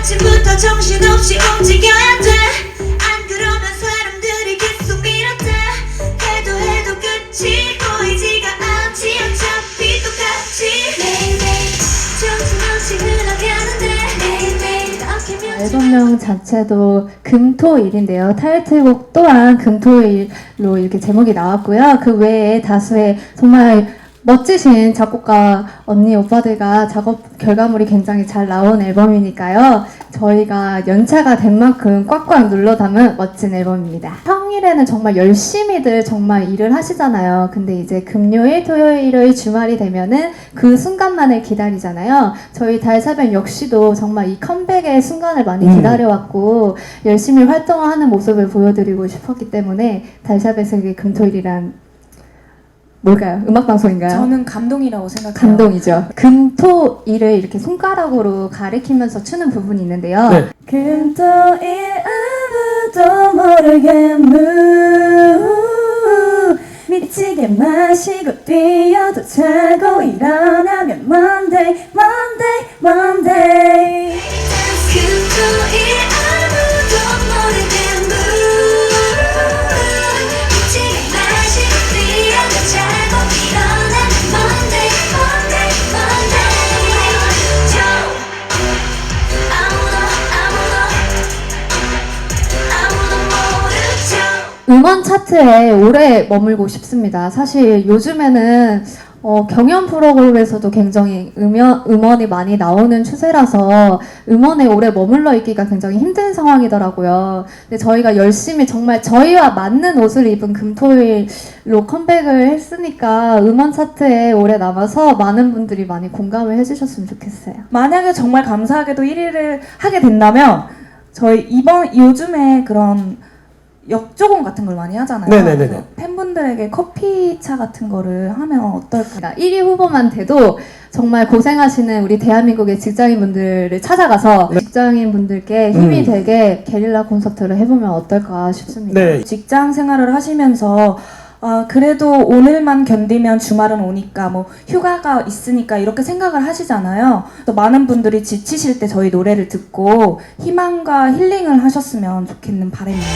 아침부터 정신없이 움직여야 돼 안 그러면 사람들이 계속 밀어대. 해도 해도 끝이 보이지가 않지. 어차피 똑같이. 매일매일 정신없이 흘러가는데. 앨범명 자체도 금토일인데요. 타이틀곡 또한 금토일로 이렇게 제목이 나왔고요. 그 외에 다수의 정말 멋지신 작곡가 언니 오빠들과 작업 결과물이 굉장히 잘 나온 앨범이니까요. 저희가 연차가 된 만큼 꽉꽉 눌러 담은 멋진 앨범입니다. 평일에는 정말 열심히들 정말 일을 하시잖아요. 근데 이제 금요일, 토요일, 일요일 주말이 되면은 그 순간만을 기다리잖아요. 저희 달사변 역시도 정말 이 컴백의 순간을 많이 음. 기다려왔고 열심히 활동하는 모습을 보여드리고 싶었기 때문에 달사변의 금토일이란 뭘까요? 음악 방송인가요? 저는 감동이라고 생각해요. 감동이죠. 금토 일을 이렇게 손가락으로 가리키면서 추는 부분이 있는데요. 네. 금토일 아무도 모르게 무 미치게 마시고 뛰어도 자고 일어나면 Monday, Monday, Monday 음원 차트에 오래 머물고 싶습니다. 사실 요즘에는 어, 경연 프로그램에서도 굉장히 음연, 음원이 많이 나오는 추세라서 음원에 오래 머물러 있기가 굉장히 힘든 상황이더라고요. 근데 저희가 열심히 정말 저희와 맞는 옷을 입은 금토일로 컴백을 했으니까 음원 차트에 오래 남아서 많은 분들이 많이 공감을 해주셨으면 좋겠어요. 만약에 정말 감사하게도 1위를 하게 된다면 저희 이번 요즘에 그런 역조공 같은 걸 많이 하잖아요. 네네네네. 그래서 팬분들에게 커피차 같은 거를 하면 어떨까? 그러니까 1위 후보만 돼도 정말 고생하시는 우리 대한민국의 직장인분들을 찾아가서 직장인분들께 힘이 음. 되게 게릴라 콘서트를 해보면 어떨까 싶습니다. 네. 직장 생활을 하시면서 아, 그래도 오늘만 견디면 주말은 오니까 뭐 휴가가 있으니까 이렇게 생각을 하시잖아요. 또 많은 분들이 지치실 때 저희 노래를 듣고 희망과 힐링을 하셨으면 좋겠는 바람입니다.